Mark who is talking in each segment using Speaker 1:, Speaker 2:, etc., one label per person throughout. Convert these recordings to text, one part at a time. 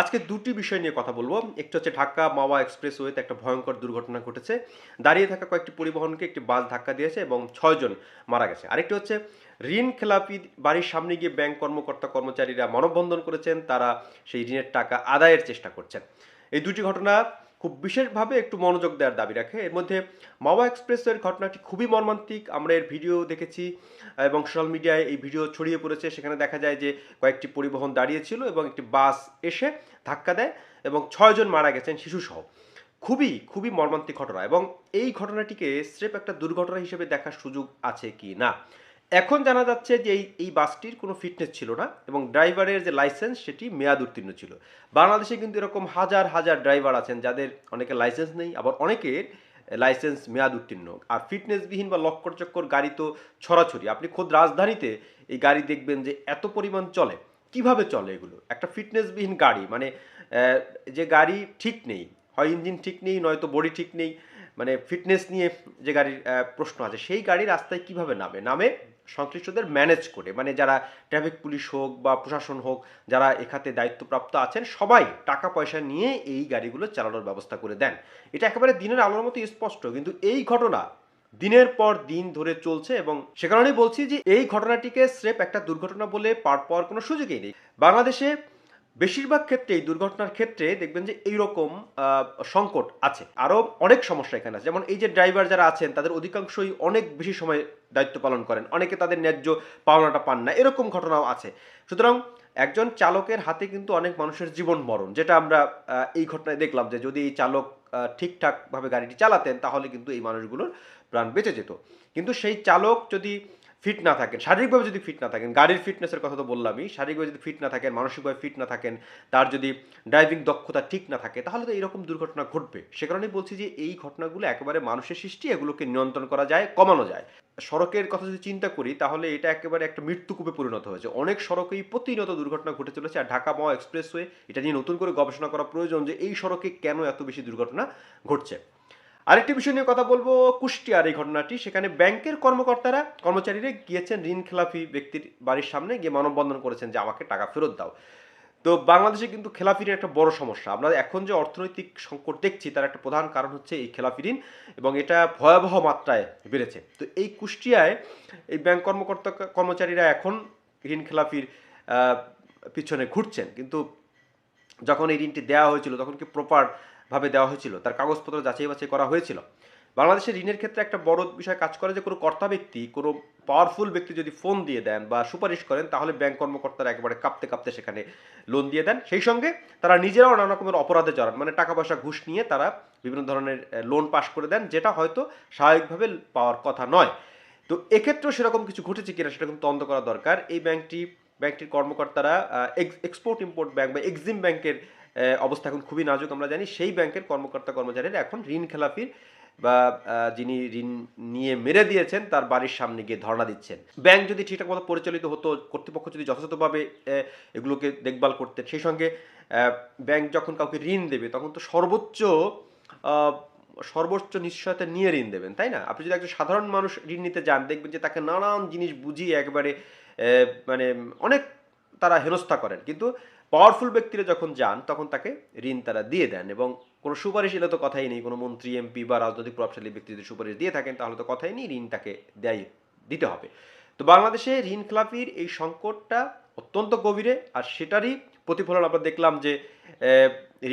Speaker 1: আজকে দুটি বিষয় নিয়ে কথা বলব। একটি হচ্ছে ঢাকা মাওয়া এক্সপ্রেসওয়েতে একটা ভয়ঙ্কর দুর্ঘটনা ঘটেছে। দাঁড়িয়ে থাকা কয়েকটি পরিবহনকে একটি বাস ধাক্কা দিয়েছে এবং ছয়জন মারা গেছে। আরেকটি হচ্ছে, ঋণ খেলাপি বাড়ির সামনে গিয়ে ব্যাংক কর্মকর্তা কর্মচারীরা মানববন্ধন করেছেন, তারা সেই ঋণের টাকা আদায়ের চেষ্টা করছেন। এই দুটি ঘটনা খুব বিশেষভাবে একটু মনোযোগ দেওয়ার দাবি রাখে। এর মধ্যে মাওয়া এক্সপ্রেসের ঘটনাটি খুবই মর্মান্তিক। আমরা এর ভিডিও দেখেছি এবং সোশ্যাল মিডিয়ায় এই ভিডিও ছড়িয়ে পড়েছে। সেখানে দেখা যায় যে কয়েকটি পরিবহন দাঁড়িয়েছিল এবং একটি বাস এসে ধাক্কা দেয় এবং ছয়জন মারা গেছেন শিশুসহ। খুবই খুবই মর্মান্তিক ঘটনা এবং এই ঘটনাটিকে স্রেফ একটা দুর্ঘটনা হিসেবে দেখার সুযোগ আছে কি না? এখন জানা যাচ্ছে যে এই এই বাসটির কোনো ফিটনেস ছিল না এবং ড্রাইভারের যে লাইসেন্স সেটি মেয়াদ উত্তীর্ণ ছিল। বাংলাদেশে কিন্তু এরকম হাজার হাজার ড্রাইভার আছেন যাদের অনেকে লাইসেন্স নেই, আবার অনেকের লাইসেন্স মেয়াদ উত্তীর্ণ। আর ফিটনেসবিহীন বা লক্কর চক্কর গাড়ি তো ছড়াছড়ি। আপনি খোদ রাজধানীতে এই গাড়ি দেখবেন যে এত পরিমাণ চলে। কীভাবে চলে এগুলো? একটা ফিটনেসবিহীন গাড়ি মানে যে গাড়ি ঠিক নেই, হয় ইঞ্জিন ঠিক নেই, নয়তো বডি ঠিক নেই মানে ফিটনেস নিয়ে যে গাড়ির প্রশ্ন আছে, সেই গাড়ি রাস্তায় কীভাবে নামে? নামে সংশ্লিষ্টদের ম্যানেজ করে মানে যারা ট্রাফিক পুলিশ হোক বা প্রশাসন হোক, যারা এখাতে দায়িত্বপ্রাপ্ত আছেন, সবাই টাকা পয়সা নিয়ে এই গাড়িগুলো চালানোর ব্যবস্থা করে দেন। এটা একেবারে দিনের আলোর মতো স্পষ্ট, কিন্তু এই ঘটনা দিনের পর দিন ধরে চলছে এবং সে কারণেই বলছি যে এই ঘটনাটিকে স্রেফ একটা দুর্ঘটনা বলে পার পাওয়ার কোনো সুযোগই নেই। বাংলাদেশে বেশিরভাগ ক্ষেত্রে, এই দুর্ঘটনার ক্ষেত্রে দেখবেন যে এইরকম সংকট আছে। আরও অনেক সমস্যা এখানে আছে। যেমন এই যে ড্রাইভার যারা আছেন, তাদের অধিকাংশই অনেক বেশি সময় দায়িত্ব পালন করেন। অনেকে তাদের ন্যায্য পাওনাটা পান না। এরকম ঘটনাও আছে। সুতরাং একজন চালকের হাতে কিন্তু অনেক মানুষের জীবন মরণ, যেটা আমরা এই ঘটনায় দেখলাম যে যদি এই চালক ঠিকঠাকভাবে গাড়িটি চালাতেন, তাহলে কিন্তু এই মানুষগুলোর প্রাণ বেঁচে যেত। কিন্তু সেই চালক যদি ফিট না থাকেন, শারীরিকভাবে যদি ফিট না থাকেন, গাড়ির ফিটনেসের কথা তো বললামই, শারীরিকভাবে যদি ফিট না থাকেন, মানসিকভাবে ফিট না থাকেন, তার যদি ড্রাইভিং দক্ষতা ঠিক না থাকে, তাহলে তো এরকম দুর্ঘটনা ঘটবে। সে কারণেই বলছি যে এই ঘটনাগুলো একেবারে মানুষের সৃষ্টি, এগুলোকে নিয়ন্ত্রণ করা যায়, কমানো যায়। সড়কের কথা যদি চিন্তা করি, তাহলে এটা একেবারে একটা মৃত্যুকূপে পরিণত হয়েছে। অনেক সড়কেই প্রতিনিয়ত দুর্ঘটনা ঘটে চলেছে, আর ঢাকা মাওয়া এক্সপ্রেসওয়ে এটা নিয়ে নতুন করে গবেষণা করা প্রয়োজন যে এই সড়কে কেন এত বেশি দুর্ঘটনা ঘটছে। আরেকটি বিষয় নিয়ে কথা বলব, কুষ্টিয়ার এই ঘটনাটি। সেখানে ব্যাংকের কর্মকর্তারা, কর্মচারীরা গিয়েছেন ঋণ খেলাফি ব্যক্তির বাড়ির সামনে, গিয়ে মানববন্ধন করেছেন যে আমাকে টাকা ফেরত দাও। তো বাংলাদেশে কিন্তু খেলাফি ঋণ একটা বড় সমস্যা। আমরা এখন যে অর্থনৈতিক সংকট দেখছি, তার একটা প্রধান কারণ হচ্ছে এই খেলাফি ঋণ এবং এটা ভয়াবহ মাত্রায় বেড়েছে। তো এই কুষ্টিয়ায় এই ব্যাংক কর্মকর্তা, কর্মচারীরা এখন ঋণ খেলাফির পিছনে ঘুরছেন। কিন্তু যখন এই ঋণটি দেওয়া হয়েছিল, তখন কি প্রপার ভাবে দেওয়া হয়েছিল? তার কাগজপত্র যাচাই বাছাই করা হয়েছিল? বাংলাদেশের ঋণের ক্ষেত্রে একটা বড় বিষয় কাজ করে যে, কোনো কর্তা ব্যক্তি, কোনো পাওয়ারফুল ব্যক্তি যদি ফোন দিয়ে দেন বা সুপারিশ করেন, তাহলে ব্যাংক কর্মকর্তারা একেবারে কাঁপতে কাঁপতে সেখানে লোন দিয়ে দেন। সেই সঙ্গে তারা নিজেরাও নানা রকমের অপরাধে জড়ান মানে টাকা পয়সা ঘুষ নিয়ে তারা বিভিন্ন ধরনের লোন পাশ করে দেন, যেটা হয়তো স্বাভাবিকভাবে পাওয়ার কথা নয়। তো এক্ষেত্রেও সেরকম কিছু ঘটেছে কিনা, সেটা কিন্তু তদন্ত করা দরকার। এই ব্যাংকটি ব্যাংকটির কর্মকর্তারা এক্সপোর্ট ইম্পোর্ট ব্যাংক বা এক্সিম ব্যাংকের অবস্থা এখন খুবই নাজুক, আমরা জানি। সেই ব্যাংকের কর্মকর্তা কর্মচারীরা এখন ঋণ খেলাপির বা যিনি ঋণ নিয়ে মেরে দিয়েছেন, তার বাড়ির সামনে গিয়ে ধর্ণা দিচ্ছেন। ব্যাংক যদি ঠিকঠাক মতো পরিচালিত হতো, কর্তৃপক্ষ যদি যথাযথভাবে এগুলোকে দেখভাল করতেন, সেই সঙ্গে ব্যাংক যখন কাউকে ঋণ দেবে, তখন তো সর্বোচ্চ সর্বোচ্চ নিশ্চয়তা নিয়ে ঋণ দেবেন, তাই না? আপনি যদি একজন সাধারণ মানুষ ঋণ নিতে যান, দেখবেন যে তাকে নানান জিনিস বুঝিয়ে একবারে মানে অনেক তারা হেনস্থা করেন। কিন্তু পাওয়ারফুল ব্যক্তিরা যখন যান, তখন তাকে ঋণ তারা দিয়ে দেন এবং কোনো সুপারিশ এলে তো কথাই নেই, কোনো মন্ত্রী, এমপি বা রাজনৈতিক প্রভাবশালী ব্যক্তি যদি সুপারিশ দিয়ে থাকেন, তাহলে তো কথাই নেই, ঋণ তাকে দেয়, দিতে হবে। তো বাংলাদেশে ঋণ খেলাপির এই সংকটটা অত্যন্ত গভীরে, আর সেটারই প্রতিফলন আমরা দেখলাম যে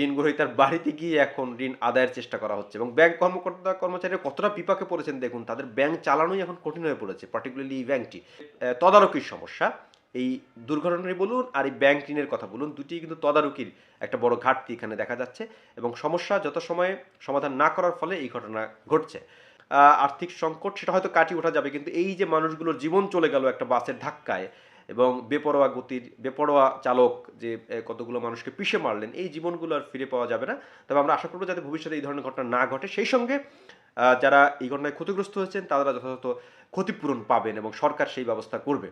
Speaker 1: ঋণ গ্রহীতার বাড়িতে গিয়ে এখন ঋণ আদায়ের চেষ্টা করা হচ্ছে এবং ব্যাংক কর্মকর্তা কর্মচারীরা কতটা বিপাকে পড়েছেন দেখুন, তাদের ব্যাংক চালানোই এখন কঠিন হয়ে পড়েছে পার্টিকুলারলি এই ব্যাংকটি। তদারকির সমস্যা, এই দুর্ঘটনারই বলুন আর এই ব্যাংক ঋণের কথা বলুন দুটি কিন্তু তদারকির একটা বড় ঘাটতি এখানে দেখা যাচ্ছে এবং সমস্যা যত সময়ে সমাধান না করার ফলে এই ঘটনা ঘটছে। আর্থিক সংকট সেটা হয়তো কাটিয়ে ওঠা যাবে, কিন্তু এই যে মানুষগুলোর জীবন চলে গেল একটা বাসের ধাক্কায় এবং বেপরোয়া গতির বেপরোয়া চালক যে কতগুলো মানুষকে পিষে মারলেন, এই জীবনগুলো আর ফিরে পাওয়া যাবে না। তবে আমরা আশা করব যাতে ভবিষ্যতে এই ধরনের ঘটনা না ঘটে। সেই সঙ্গে যারা এই ঘটনায় ক্ষতিগ্রস্ত হয়েছেন, তারা যথাযথ ক্ষতিপূরণ পাবেন এবং সরকার সেই ব্যবস্থা করবে।